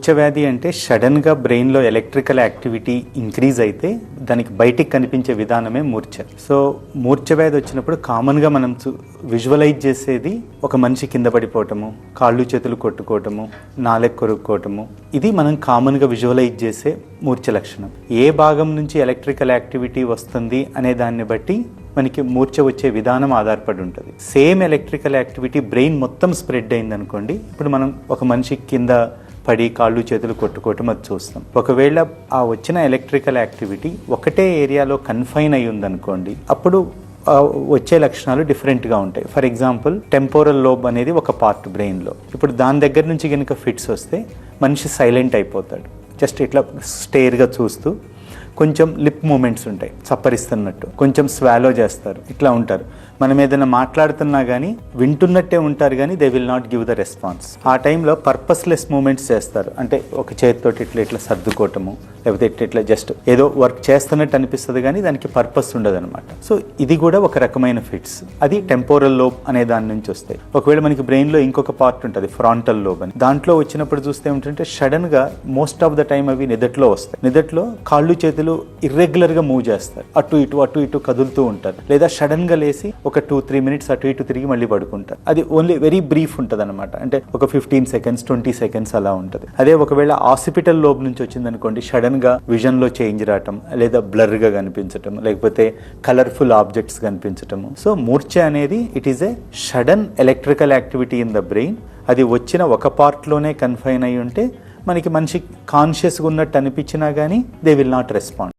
మూర్ఛవ్యాధి అంటే సడన్గా బ్రెయిన్లో ఎలక్ట్రికల్ యాక్టివిటీ ఇంక్రీజ్ అయితే దానికి బయటికి కనిపించే విధానమే మూర్ఛ. సో మూర్ఛవ్యాధి వచ్చినప్పుడు కామన్గా మనం విజువలైజ్ చేసేది ఒక మనిషి కింద పడిపోవటము కాళ్ళు చేతులు కొట్టుకోవటము నాలెక్ కొరుక్కోవటము. ఇది మనం కామన్గా విజువలైజ్ చేసే మూర్ఛ లక్షణం. ఏ భాగం నుంచి ఎలక్ట్రికల్ యాక్టివిటీ వస్తుంది అనే దాన్ని బట్టి మనకి మూర్ఛ వచ్చే విధానం ఆధారపడి ఉంటుంది. సేమ్ ఎలక్ట్రికల్ యాక్టివిటీ బ్రెయిన్ మొత్తం స్ప్రెడ్ అయింది అనుకోండి ఇప్పుడు మనం ఒక మనిషి కింద పడి కాళ్ళు చేతులు కొట్టుకోవటం అది చూస్తాం. ఒకవేళ ఆ వచ్చిన ఎలక్ట్రికల్ యాక్టివిటీ ఒకటే ఏరియాలో కన్ఫైన్ అయి ఉందనుకోండి అప్పుడు వచ్చే లక్షణాలు డిఫరెంట్గా ఉంటాయి. ఫర్ ఎగ్జాంపుల్ టెంపోరల్ లోబ్ అనేది ఒక పార్ట్ బ్రెయిన్లో ఇప్పుడు దాని దగ్గర నుంచి కనుక ఫిట్స్ వస్తే మనిషి సైలెంట్ అయిపోతాడు. జస్ట్ ఇట్లా స్టేర్గా చూస్తూ కొంచెం లిప్ మూమెంట్స్ ఉంటాయి చప్పరిస్తున్నట్టు. కొంచెం స్వాలో చేస్తారు ఇట్లా ఉంటారు. మనం ఏదైనా మాట్లాడుతున్నా కానీ వింటున్నట్టే ఉంటారు కానీ they will not give the response ఆ టైంలో పర్పస్లెస్ మూమెంట్స్ చేస్తారు. అంటే ఒక చేతితోటి ఇట్లా ఇట్లా సర్దుకోవటము లేకపోతే ఇట్లా జస్ట్ ఏదో వర్క్ చేస్తున్నట్టు అనిపిస్తుంది కానీ దానికి పర్పస్ ఉండదు అనమాట సో ఇది కూడా ఒక రకమైన ఫిట్స్ అది టెంపోరల్ లోబ్ అనే దాని నుంచి వస్తాయి. ఒకవేళ మనకి బ్రెయిన్లో ఇంకొక పార్ట్ ఉంటుంది ఫ్రాంటల్ లోబ్ అని. దాంట్లో వచ్చినప్పుడు చూస్తే ఏమిటంటే సడన్గా మోస్ట్ ఆఫ్ ద టైం అవి నిదట్లో వస్తాయి. నిదట్లో కాళ్ళు చేతులు ఇర్రెగ్యులర్గా మూవ్ చేస్తారు. అటు ఇటు అటు ఇటు కదులుతూ ఉంటారు. లేదా సడన్గా లేసి ఒక టూ త్రీ మినిట్స్ అటు ఇటు తిరిగి మళ్ళీ పడుకుంటారు. అది ఓన్లీ వెరీ బ్రీఫ్ ఉంటుంది అనమాట అంటే ఒక ఫిఫ్టీన్ సెకండ్స్ ట్వంటీ సెకండ్స్ అలా ఉంటుంది. అదే ఒకవేళ హాస్పిటల్ లోబ్ నుంచి వచ్చిందనుకోండి సడన్ సడన్గా విజన్లో చేంజ్ రావటం లేదా బ్లర్గా కనిపించటం లేకపోతే కలర్ఫుల్ ఆబ్జెక్ట్స్ కనిపించటం. సో మూర్ఛ అనేది it is a sudden electrical activity in the brain అది వచ్చిన ఒక పార్ట్లోనే కన్ఫైన్ అయి ఉంటే మనకి మనిషి కాన్షియస్గా ఉన్నట్టు అనిపించినా కానీ దే విల్ నాట్ రెస్పాండ్